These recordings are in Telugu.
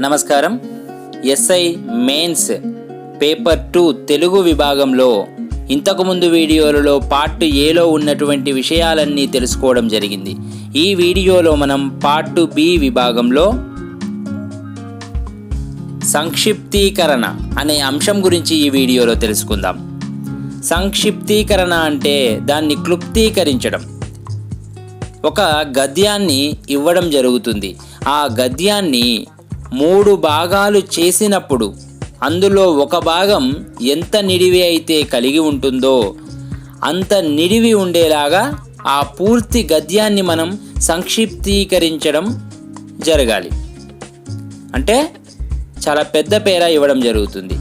నమస్కారం. SI mains paper two Telugu విభాగంలో ఇంతకుముందు వీడియోలలో పార్ట్ ఏలో ఉన్నటువంటి విషయాలన్నీ తెలుసుకోవడం జరిగింది. ఈ వీడియోలో మనం పార్ట్ బి విభాగంలో సంక్షిప్తీకరణ అనే అంశం గురించి ఈ వీడియోలో తెలుసుకుందాం. సంక్షిప్తీకరణ అంటే దాన్ని క్లుప్తీకరించడం. ఒక గద్యాన్ని ఇవ్వడం జరుగుతుంది. ఆ గద్యాన్ని మూడు భాగాలు చేసినప్పుడు అందులో ఒక భాగం ఎంత నిడివి అయితే కలిగి ఉంటుందో అంత నిడివి ఉండేలాగా ఆ పూర్తి గద్యాన్ని మనం సంక్షిప్తీకరించడం జరగాలి. అంటే చాలా పెద్ద పేర ఇవ్వడం జరుగుతుంది.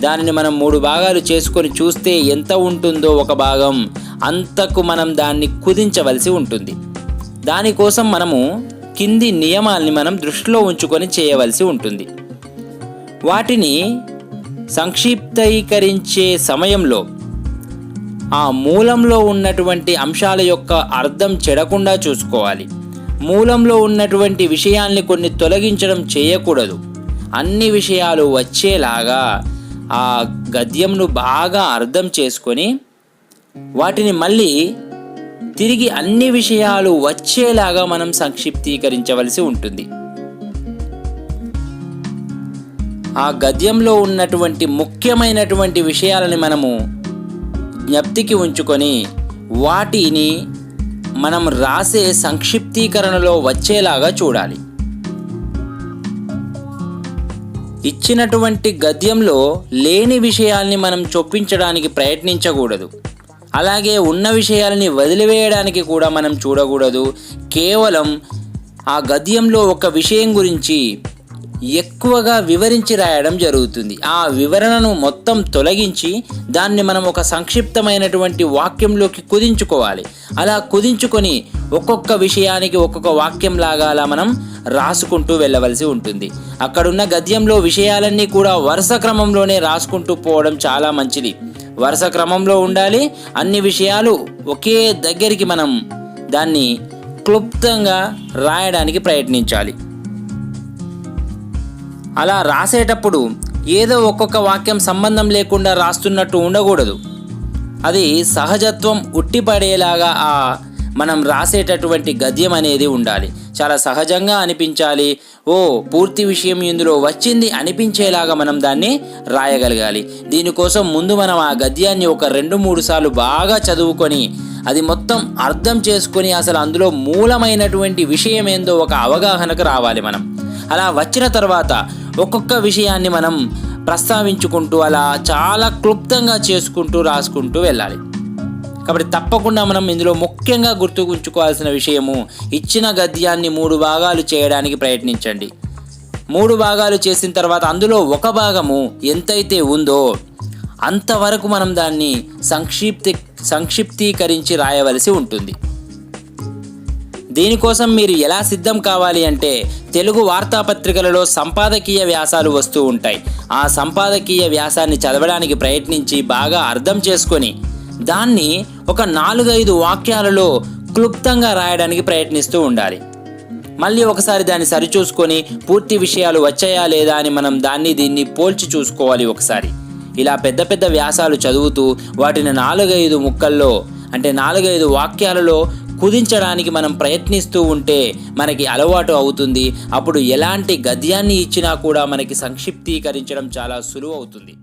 దానిని మనం మూడు భాగాలు చేసుకొని చూస్తే ఎంత ఉంటుందో ఒక భాగం అంతకు మనం దాన్ని కుదించవలసి ఉంటుంది. దానికోసం మనము కింది నియమాల్ని మనం దృష్టిలో ఉంచుకొని చేయవలసి ఉంటుంది. వాటిని సంక్షిప్తీకరించే సమయంలో ఆ మూలంలో ఉన్నటువంటి అంశాల యొక్క అర్థం చెడకుండా చూసుకోవాలి. మూలంలో ఉన్నటువంటి విషయాల్ని కొన్ని తొలగించడం చేయకూడదు. అన్ని విషయాలు వచ్చేలాగా ఆ గద్యంను బాగా అర్థం చేసుకొని వాటిని మళ్ళీ తిరిగి అన్ని విషయాలు వచ్చేలాగా మనం సంక్షిప్తీకరించవలసి ఉంటుంది. ఆ గద్యంలో ఉన్నటువంటి ముఖ్యమైనటువంటి విషయాలని మనము జ్ఞప్తికి ఉంచుకొని వాటిని మనం రాసే సంక్షిప్తీకరణలో వచ్చేలాగా చూడాలి. ఇచ్చినటువంటి గద్యంలో లేని విషయాల్ని మనం చొప్పించడానికి ప్రయత్నించకూడదు. అలాగే ఉన్న విషయాలని వదిలివేయడానికి కూడా మనం చూడకూడదు. కేవలం ఆ గద్యంలో ఒక విషయం గురించి ఎక్కువగా వివరించి రాయడం జరుగుతుంది. ఆ వివరణను మొత్తం తొలగించి దాన్ని మనం ఒక సంక్షిప్తమైనటువంటి వాక్యంలోకి కుదించుకోవాలి. అలా కుదించుకొని ఒక్కొక్క విషయానికి ఒక్కొక్క వాక్యం లాగా అలా మనం రాసుకుంటూ వెళ్ళవలసి ఉంటుంది. అక్కడున్న గద్యంలో విషయాలన్నీ కూడా వరుస క్రమంలోనే రాసుకుంటూ పోవడం చాలా మంచిది. వరుస క్రమంలో ఉండాలి. అన్ని విషయాలు ఒకే దగ్గరికి మనం దాన్ని క్లుప్తంగా రాయడానికి ప్రయత్నించాలి. అలా రాసేటప్పుడు ఏదో ఒక్కొక్క వాక్యం సంబంధం లేకుండా రాస్తున్నట్టు ఉండకూడదు. అది సహజత్వం ఉట్టిపడేలాగా ఆ మనం రాసేటటువంటి గద్యం అనేది ఉండాలి. చాలా సహజంగా అనిపించాలి. ఓ పూర్తి విషయం ఇందులో వచ్చింది అనిపించేలాగా మనం దాన్ని రాయగలగాలి. దీనికోసం ముందు మనం ఆ గద్యాన్ని ఒక రెండు మూడు సార్లు బాగా చదువుకొని అది మొత్తం అర్థం చేసుకొని అసలు అందులో మూలమైనటువంటి విషయం ఏందో ఒక అవగాహనకు రావాలి మనం. అలా వచ్చిన తర్వాత ఒక్కొక్క విషయాన్ని మనం ప్రస్తావించుకుంటూ అలా చాలా క్లుప్తంగా చేసుకుంటూ రాసుకుంటూ వెళ్ళాలి. కాబట్టి తప్పకుండా మనం ఇందులో ముఖ్యంగా గుర్తుకుంచుకోవాల్సిన విషయము ఇచ్చిన గద్యాన్ని మూడు భాగాలు చేయడానికి ప్రయత్నించండి. మూడు భాగాలు చేసిన తర్వాత అందులో ఒక భాగము ఎంతైతే ఉందో అంతవరకు మనం దాన్ని సంక్షిప్తి సంక్షిప్తీకరించి రాయవలసి ఉంటుంది. దీనికోసం మీరు ఎలా సిద్ధం కావాలి అంటే తెలుగు వార్తాపత్రికలలో సంపాదకీయ వ్యాసాలు వస్తూ ఉంటాయి. ఆ సంపాదకీయ వ్యాసాన్ని చదవడానికి ప్రయత్నించి బాగా అర్థం చేసుకొని దాన్ని ఒక నాలుగైదు వాక్యాలలో క్లుప్తంగా రాయడానికి ప్రయత్నిస్తూ ఉండాలి. మళ్ళీ ఒకసారి దాన్ని సరిచూసుకొని పూర్తి విషయాలు వచ్చాయా లేదా అని మనం దాన్ని దీన్ని పోల్చి చూసుకోవాలి ఒకసారి. ఇలా పెద్ద పెద్ద వ్యాసాలు చదువుతూ వాటిని నాలుగైదు ముక్కల్లో అంటే నాలుగైదు వాక్యాలలో కుదించడానికి మనం ప్రయత్నిస్తూ ఉంటే మనకి అలవాటు అవుతుంది. అప్పుడు ఎలాంటి గద్యాన్ని ఇచ్చినా కూడా మనకి సంక్షిప్తీకరించడం చాలా సులువు అవుతుంది.